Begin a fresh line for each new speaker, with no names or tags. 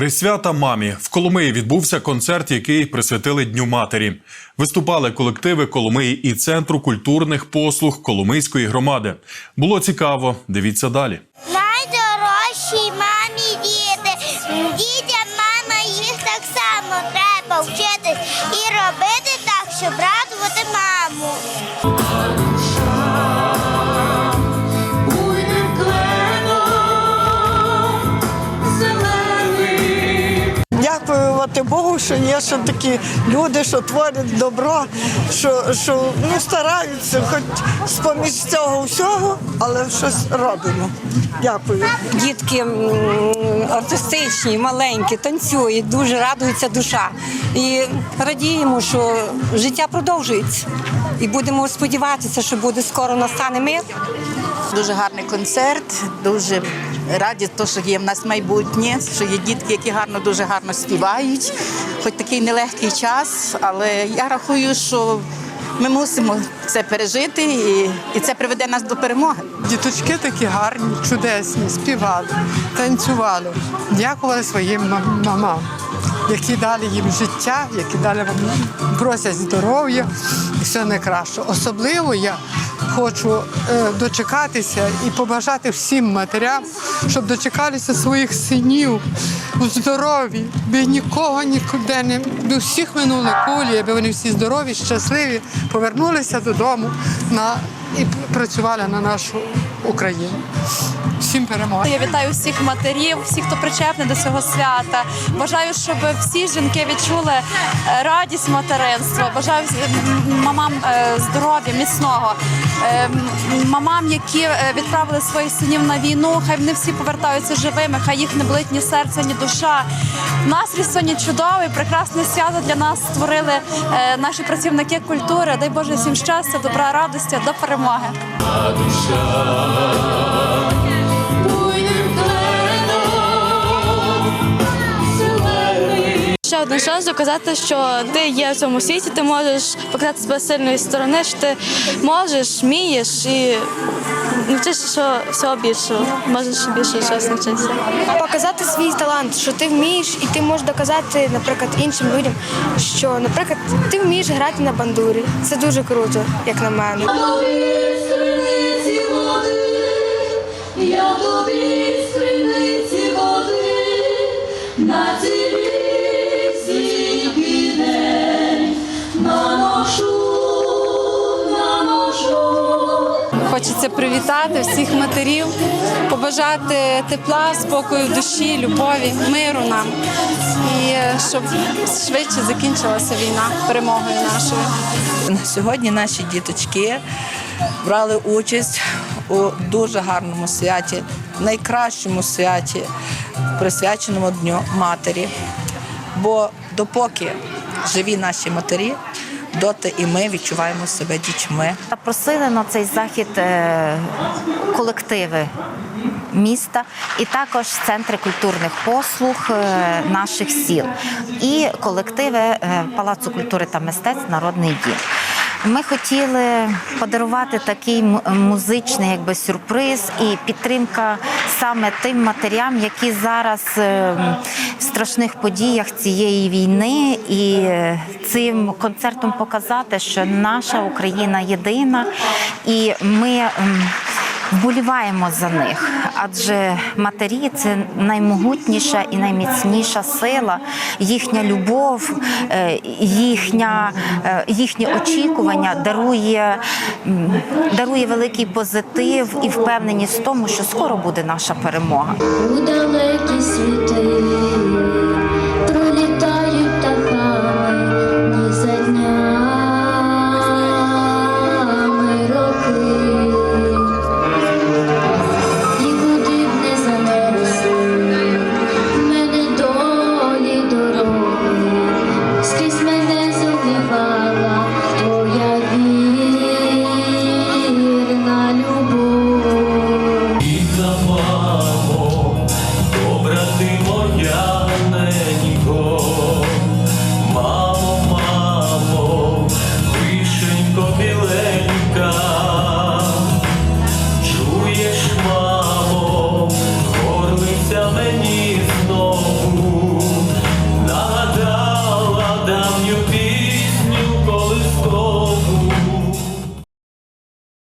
Присвята мамі в Коломиї відбувся концерт, який присвятили Дню матері. Виступали колективи Коломиї і Центру культурних послуг Коломийської громади. Було цікаво. Дивіться далі.
Найдорожчі мамі діти. Дітям мама їх так само треба вчитись і робити так, щоб радувати маму.
Дякувати Богу, що є ще такі люди, що творять добро, що, що ну, стараються, хоч з-поміж цього всього, але щось робимо. Дякую.
Дітки артистичні, маленькі, танцюють, дуже радується душа. І радіємо, що життя продовжується. І будемо сподіватися, що буде скоро настане мир.
Дуже гарний концерт, дуже раді, що є в нас майбутнє, що є дітки, які гарно, дуже гарно співають. Хоч такий нелегкий час, але я рахую, що ми мусимо це пережити і, і це приведе нас до перемоги.
Діточки такі гарні, чудесні, співали, танцювали, дякували своїм мамам, які дали їм життя, які дали вам просять здоров'я і все найкраще. Особливо я хочу е, дочекатися і побажати всім матерям, щоб дочекалися своїх синів у здорові, би нікого нікуди не би всіх минули кулі, аби вони всі здорові, щасливі, повернулися додому на і працювали на нашу Україну. Всім перемоги.
Я вітаю всіх матерів, всіх, хто причепний до цього свята. Бажаю, щоб всі жінки відчули е, радість материнства. Бажаю мамам е, здоров'я, міцного. Е, Мамам, які відправили своїх синів на війну, хай вони всі повертаються живими, хай їх не болить ні серце, ні душа. Настрій сьогодні чудовий, прекрасне свято для нас створили наші працівники культури. Дай Боже всім щастя, добра, радості, до перемоги.
Ще один шанс доказати, що ти є в цьому світі, ти можеш показати себе з сильної сторони, що ти можеш, вмієш і навчишся що всього більшого, можеш більше чогось навчитися.
показати свій талант, що ти вмієш, і ти можеш доказати, наприклад, іншим людям, що, наприклад, ти вмієш грати на бандурі. Це дуже круто, як на мене.
Я тобі з
Хочеться привітати всіх матерів, побажати тепла, спокою в душі, любові, миру нам і е, щоб швидше закінчилася війна перемогою нашою.
Сьогодні наші діточки брали участь у дуже гарному святі, найкращому святі, присвяченому Дню матері. Бо допоки живі наші матері, доти і ми відчуваємо себе дітьми.
Запросили на цей захід е, колективи міста і також центри культурних послуг е, наших сіл і колективи е, Палацу культури та мистецтв Народний дім. Ми хотіли подарувати такий музичний якби, сюрприз і підтримка саме тим матерям, які зараз е, в страшних подіях цієї війни, і е, цим концертом показати, що наша Україна єдина, і ми. Вболіваємо за них, адже матері це наймогутніша і найміцніша сила, їхня любов, е, їхня, е, їхнє очікування дарує, дарує великий позитив і впевненість в тому, що скоро буде наша перемога.
У далекі світи